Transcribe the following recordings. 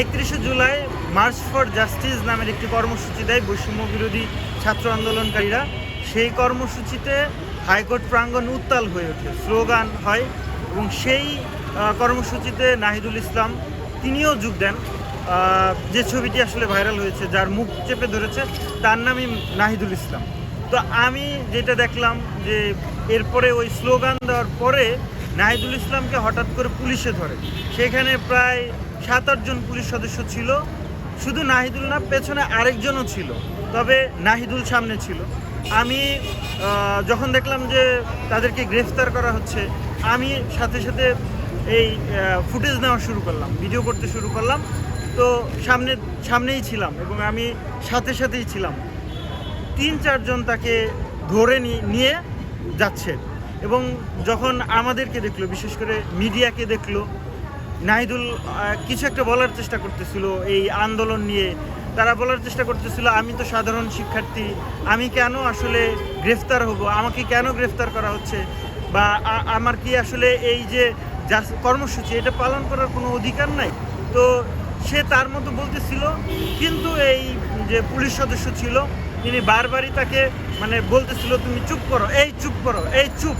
একত্রিশে July March for justice নামের একটি কর্মসূচি দেয় বৈষম্য বিরোধী ছাত্র আন্দোলনকারীরা। সেই কর্মসূচিতে হাইকোর্ট প্রাঙ্গণ উত্তাল হয়ে ওঠে, স্লোগান হয়, এবং সেই কর্মসূচিতে নাহিদুল ইসলাম তিনিও যোগ দেন। যে ছবিটি আসলে ভাইরাল হয়েছে, যার মুখ চেপে ধরেছে, তার নামই নাহিদুল ইসলাম। তো আমি যেটা দেখলাম যে এরপরে ওই স্লোগান দেওয়ার পরে নাহিদুল ইসলামকে হঠাৎ করে পুলিশে ধরে। সেখানে প্রায় সাত আটজন পুলিশ সদস্য ছিল। শুধু নাহিদুল না, পেছনে আরেকজনও ছিল। তবে নাহিদুল সামনে ছিল। আমি যখন দেখলাম যে তাদেরকে গ্রেফতার করা হচ্ছে, আমি সাথে সাথে এই ফুটেজ নেওয়া শুরু করলাম, ভিডিও করতে শুরু করলাম। তো সামনে, সামনেই ছিলাম এবং আমি সাথে সাথেই ছিলাম। তিন চারজন তাকে ধরে নিয়ে যাচ্ছে এবং যখন আমাদেরকে দেখল, বিশেষ করে মিডিয়াকে দেখল নাহিদুল কিছু একটা বলার চেষ্টা করতেছিল এই আন্দোলন নিয়ে। তারা বলার চেষ্টা করতেছিল, আমি তো সাধারণ শিক্ষার্থী, আমি কেন আসলে গ্রেফতার হব? আমাকে কেন গ্রেফতার করা হচ্ছে? বা আমার কি আসলে এই যে কর্মসূচি, এটা পালন করার কোনো অধিকার নাই? তো সে তার মতো বলতেছিল, কিন্তু এই যে পুলিশ সদস্য ছিল, তিনি বারবারই তাকে মানে বলতেছিল, তুমি চুপ করো, এই চুপ করো, এই চুপ।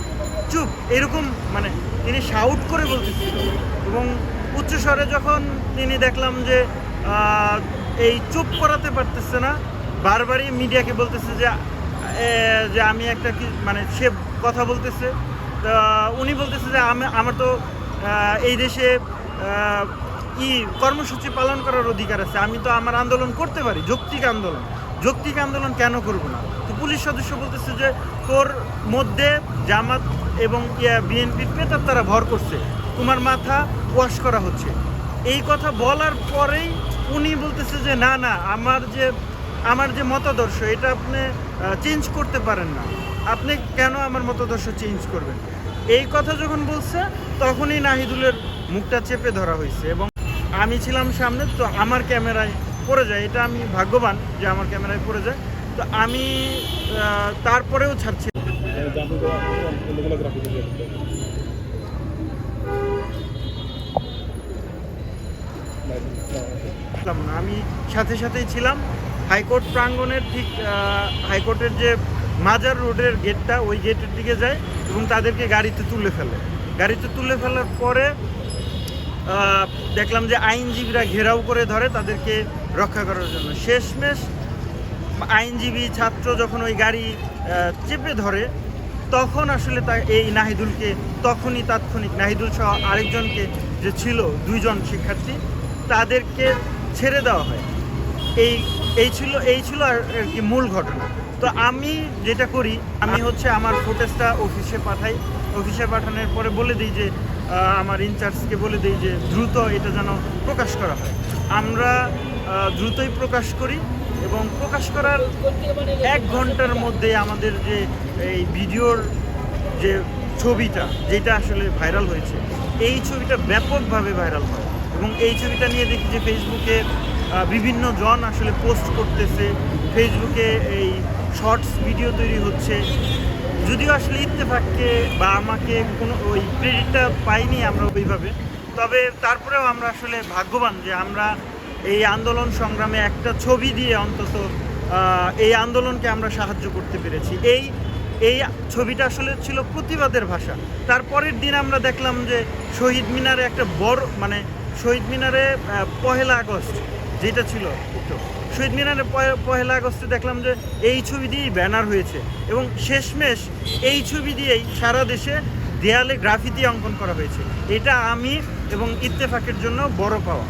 চুপ, এরকম মানে তিনি শাউট করে বলতেছিল। এবং উচ্চস্বরে যখন তিনি দেখলাম যে এই চুপ করাতে পারতেছে না, বারবারই মিডিয়াকে বলতেছে যে যে আমি একটা কি মানে সে কথা বলতেছে। উনি বলতেছে যে, আমি, আমার তো এই দেশে ই কর্মসূচি পালন করার অধিকার আছে। আমি তো আমার আন্দোলন করতে পারি, যৌক্তিক আন্দোলন। যৌক্তিক আন্দোলন কেন করব না? তো পুলিশ সদস্য বলতেছে যে, তোর মধ্যে জামাত এবং বিএনপির পেতার তারা ভর করছে। তোমার মাথা ওয়াশ করা হচ্ছে। এই কথা বলার পরেই উনি বলতেছে যে, না না, আমার যে আমার যে মতাদর্শ, এটা আপনি চেঞ্জ করতে পারেন না। আপনি কেন আমার মতাদর্শ চেঞ্জ করবেন? এই কথা যখন বলছে, তখনই নাহিদুলের মুখটা চেপে ধরা হয়েছে এবং আমি ছিলাম সামনে, তো আমার ক্যামেরায় পড়ে যায়। এটা আমি ভাগ্যবান যে আমার ক্যামেরায় পড়ে যায়। তো আমি তারপরেও ছাড়ছি আমি সাথে সাথেই ছিলাম। হাইকোর্ট প্রাঙ্গণের ঠিক হাইকোর্টের যে মাজার রোডের গেটটা, ওই গেটের দিকে যায় এবং তাদেরকে গাড়িতে তুলে ফেলে। গাড়িতে তুলে ফেলার পরে দেখলাম যে আইনজীবীরা ঘেরাও করে ধরে তাদেরকে রক্ষা করার জন্য। শেষমেশ আইনজীবী ছাত্র যখন ওই গাড়ি চেপে ধরে তখন আসলে তা এই নাহিদুলকে, তখনই তাৎক্ষণিক নাহিদুল সহ আরেকজনকে যে ছিল দুইজন শিক্ষার্থী, তাদেরকে ছেড়ে দেওয়া হয়। এই এই ছিল এই ছিল আর কি মূল ঘটনা। তো আমি যেটা করি, আমি হচ্ছে আমার ফুটেজটা অফিসে পাঠাই। অফিসে পাঠানোর পরে বলে দিই যে আমার ইনচার্জকে বলে দিই যে, দ্রুত এটা যেন প্রকাশ করা হয়। আমরা দ্রুতই প্রকাশ করি। এবং প্রকাশ করার এক ঘণ্টার মধ্যে আমাদের যে এই ভিডিওর যে ছবিটা, যেটা আসলে ভাইরাল হয়েছে, এই ছবিটা ব্যাপকভাবে ভাইরাল হয়। এবং এই ছবিটা নিয়ে দেখি যে ফেসবুকে বিভিন্ন জন আসলে পোস্ট করতেছে। ফেসবুকে এই শর্টস ভিডিও তৈরি হচ্ছে। যদিও আসলে ইত্তেফাককে বা আমাকে কোনো ওই ক্রেডিটটা পাইনি আমরা ওইভাবে। তবে তারপরেও আমরা আসলে ভাগ্যবান যে আমরা এই আন্দোলন সংগ্রামে একটা ছবি দিয়ে অন্তত এই আন্দোলনকে আমরা সাহায্য করতে পেরেছি। এই এই ছবিটা আসলে ছিল প্রতিবাদের ভাষা। তারপরের দিন আমরা দেখলাম যে শহীদ মিনারে একটা বড় মানে শহীদ মিনারে পহেলা আগস্ট যেটা ছিল শহীদ মিনারে পহেলা আগস্টে দেখলাম যে এই ছবি দিয়েই ব্যানার হয়েছে এবং শেষমেশ এই ছবি দিয়েই সারা দেশে দেয়ালে গ্রাফিতি অঙ্কন করা হয়েছে। এটা আমি এবং ইত্তেফাকের জন্য বড় পাওয়া।